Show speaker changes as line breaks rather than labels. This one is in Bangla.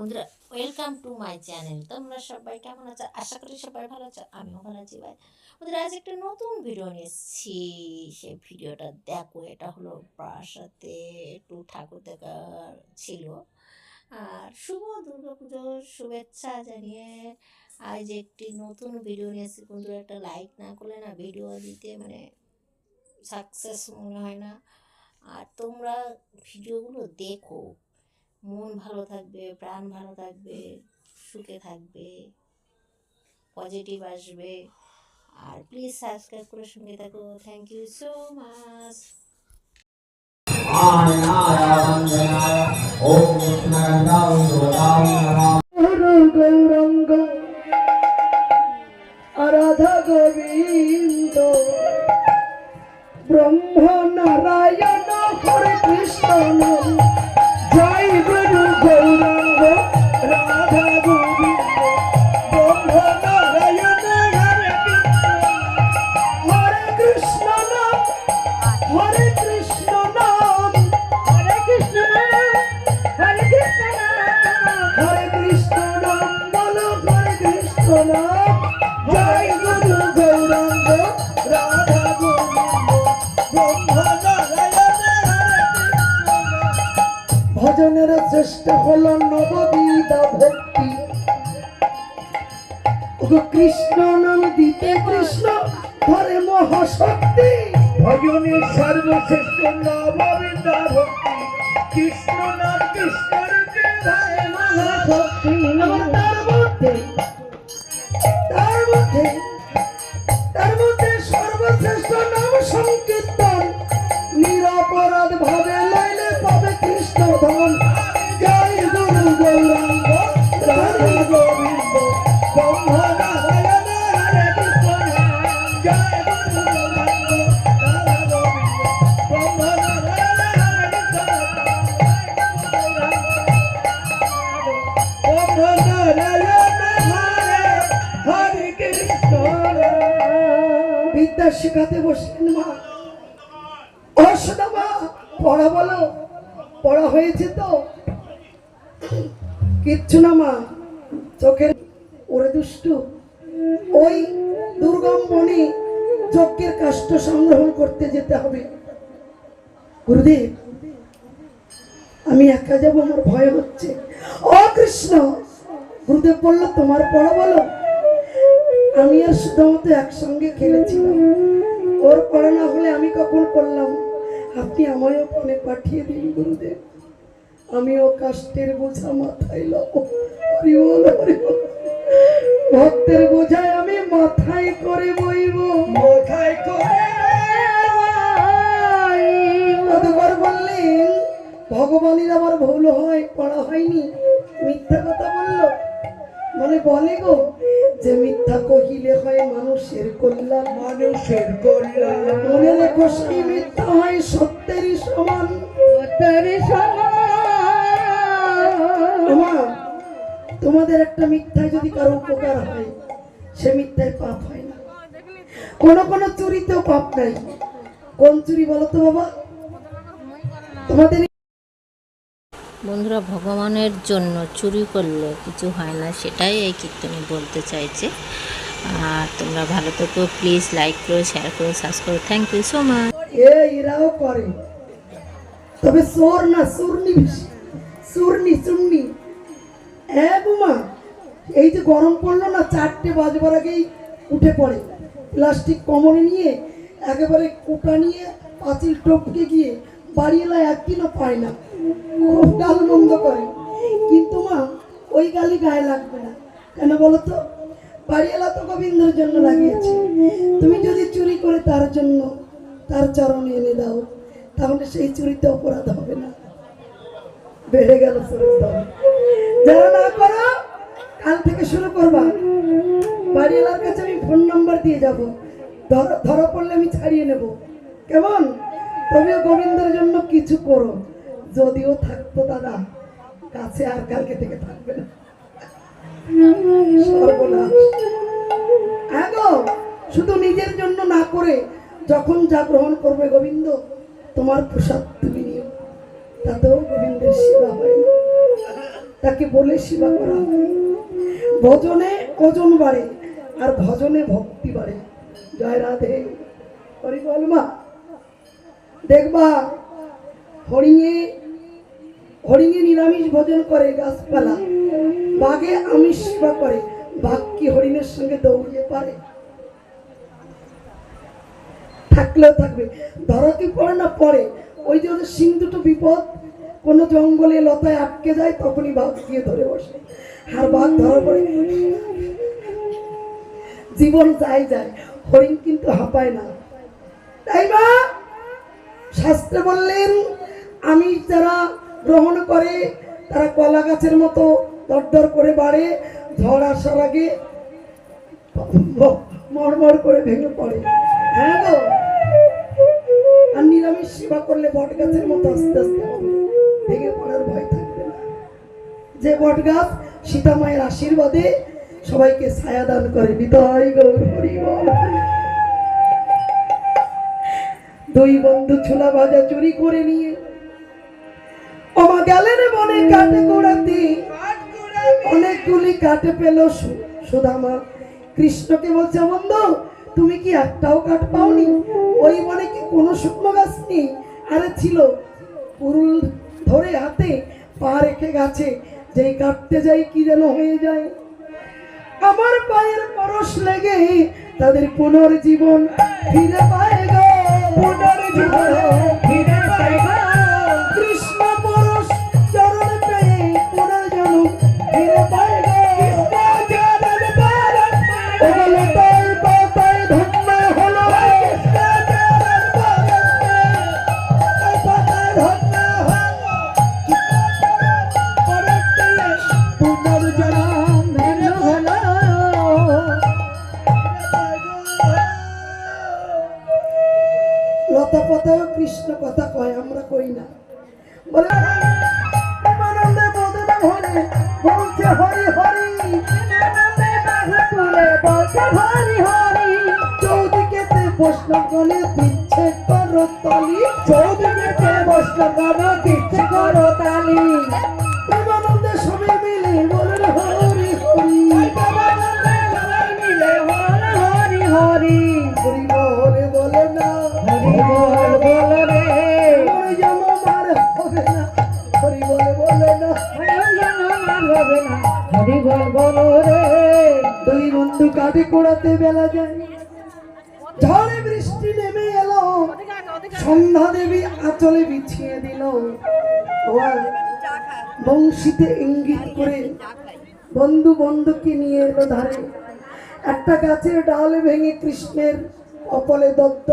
বন্ধুরা ওয়েলকাম টু মাই চ্যানেল তোমরা সবাই কেমন আছো? আশা করি সবাই ভালো আছো, আমিও ভালো আছি ভাই। বন্ধুরা, আজ একটা নতুন ভিডিও নিয়ে এসেছি। সেই ভিডিওটা দেখো, এটা হলো প্রাসাতে একটু ঠাকুর দেখার ছিল। আর শুভ দুর্গা পুজোর শুভেচ্ছা জানিয়ে আজ একটি নতুন ভিডিও নিয়ে এসেছি। বন্ধুরা, একটা লাইক না করলে না ভিডিও দিতে মানে সাকসেস মনে হয় না। আর তোমরা ভিডিওগুলো দেখো। মন ভালো থাকবে, প্রাণ ভালো থাকবে, সুখে থাকবে পজিটিভ আসবে। আর প্লিজ সাবস্ক্রাইব করে শুনে থাকো। Thank you so much
Om Krishna Krishna জয় গুরু গৌরাঙ্গ রাধা কৃষ্ণ। ভজনের শ্রেষ্ঠ হল নববিধা ভক্তি কৃষ্ণ নাম দিতে কৃষ্ণ, ধরে মহাশক্তি ভজনের সর্বশ্রেষ্ঠ নববিধা ভক্তি কৃষ্ণ নাম কৃষ্ণের বিদ্যা শেখাতে বসলেন মা। অসদা মা পড়া বলো। পড়া হয়েছে তো? কিচ্ছু না মা। চোখের ওরে দুষ্টু, ওই দুর্গম বনে যজ্ঞের কাষ্ট সংগ্রহণ করতে যেতে হবে। গুরুদেব, আমি একা যাব, আমার ভয় হচ্ছে। ও কৃষ্ণ, গুরুদেব বলল, তোমার পড়া বলো। আমি আর শুধুমাত্র একসঙ্গে খেলেছিলাম। ওর পড়া না হলে আমি কখন করলাম? আপনি আমায়ও ফোনে পাঠিয়ে দিন, গুরুদেব। আমিও কাষ্টের বোঝা মাথায় লব। ভক্তের বোঝায় আমি মাথায় করে বইব। মাথায় করে কতবার বললেন ভগবানের আবার ভুল হয় পড়া হয়নি। মিথ্যা কথা বলল। মানে বলে গো যে মিথ্যা কহিলে হয় মানুষের কল্যাণ। মানুষের কল্যাণ। মনে রেখো সেই মিথ্যা হয় সত্যেরই সমান। সত্যেরই সমান। তোমাদের একটা মিথ্যায় যদি কারও উপকার হয় সে মিথ্যায় পাপ হয় না। কোন কোন চুরিতেও পাপ নাই। কোন চুরি বলো তো বাবা? তোমাদের
বন্ধুরা ভগবানের জন্য চুরি করলে কিছু হয় না সেটাই এই কীর্তনে বলতে চাইছে। আর তোমরা ভালো থেকো প্লিজ লাইক করো শেয়ার করো সাবস্ক্রাইব করো থ্যাংক ইউ সো মাচ
এ এরাও করে। তবে সোর না সুরনি সুরনি চুন্নি হ্যাঁ বুমা, এই যে গরম পড়ল না, চারটে বাজবার আগেই উঠে পড়ে। প্লাস্টিক কমরে নিয়ে একেবারে কোটা নিয়ে পাঁচিল টপকে গিয়ে বাড়ি এলায় একদিনও পায় না। খুব গাল বন্ধ করে। কিন্তু মা, ওই গালি গায়ে লাগবে না। কেন বলো তো? বাড়িওয়ালা তো গোবিন্দর জন্য লাগিয়েছে। তুমি যদি চুরি করে তার জন্য তার চরণে এনে দাও, তাহলে সেই চুরিতে অপরাধ হবে না। বেড়ে গেল সুরস্তর যারা না করো, কাল থেকে শুরু করবা। বাড়িওয়ালার কাছে আমি ফোন নাম্বার দিয়ে যাব। ধরা ধরা পড়লে আমি ছাড়িয়ে নেব। কেমন? তবেও গোবিন্দের জন্য কিছু করো। যদিও থাকতো দাদা, কাছে আর কালকে থেকে থাকবে না। হ্যাঁ শুধু নিজের জন্য না করে যখন যা গ্রহণ করবে গোবিন্দ, তোমার প্রসাদ তুমি নিও। তাতেও গোবিন্দের সেবা হয়। তাকে বলে সেবা করা। ভজনে ওজন বাড়ে আর ভজনে ভক্তি বাড়ে। জয় রাধে, হরি দেখবা, হরিণে হরিণে নিরামিষ ভোজন করে গাছপালা। বাঘে আমিষ সেবা করে, বাঘ কি হরিণের সঙ্গে দৌড়িয়ে পারে? থাকলেও থাকবে। ধরা কি পড়ে না, পড়ে। ওই যে ওদের সিং দুটো বিপদ। কোনো জঙ্গলে লতায় আটকে যায়, তখনই বাঘ গিয়ে ধরে বসে। আর বাঘ ধরা পড়ে। জীবন যাই যায় হরিণ কিন্তু হাঁপায় না। তাই বা শাস্ত্রে বললেন আমি যারা গ্রহণ করে, তারা কলা গাছের মতো দরদর করে বাড়ে, ঝড় আসার আগে মরমর করে ভেঙে পড়ে। হ্যাঁ গো? আর নিরামিষ সেবা করলে বট গাছের মতো আস্তে আস্তে হবে। ভেঙে পড়ার ভয় থাকবে না। যে বট গাছ, সীতা মায়ের আশীর্বাদে সবাইকে ছায়া দান করে। গৌর দুই বন্ধু ছোলা ভাজা চুরি করে নিয়ে গেলেন বনে কাটে অনেকগুলি কাটে পেল সুদামা। কৃষ্ণকে বলছে, বন্ধু, তুমি কি একটাও কাঠ পাওনি? ওই বনে কি কোনো শুকনো গাছ নেই? আরে ছিল ধরে হাতে পা রেখে গেছে যে কাটতে যাই কি যেন হয়ে যায়। আমার পায়ের পরশ লেগে তাদের পুনর্জীবন ফিরে পায় গো, পুনর্জীবন। লতা পাতায় কৃষ্ণ কথা কয়, আমরা কই না। হরি হরি হরি। হরি চৌদিকেতে বৈষ্ণবগণে দিচ্ছে করো তালি দিচ্ছে করো তালি প্রেমানন্দে সবাই মিলে বলেন হরি হরি। প্রেমানন্দে হরি হরি। দুই বন্ধু কাঁধে কোড়াতে বেলা যায়। ঝড়ে বৃষ্টি নেমে এলো। সন্ধ্যা দেবী আঁচলে বিছিয়ে দিল। বংশীতে ইঙ্গিত করে বন্ধু বন্ধুকে নিয়ে এলো ধারে। একটা গাছের ডাল ভেঙে কৃষ্ণের অপলে দগ্ধ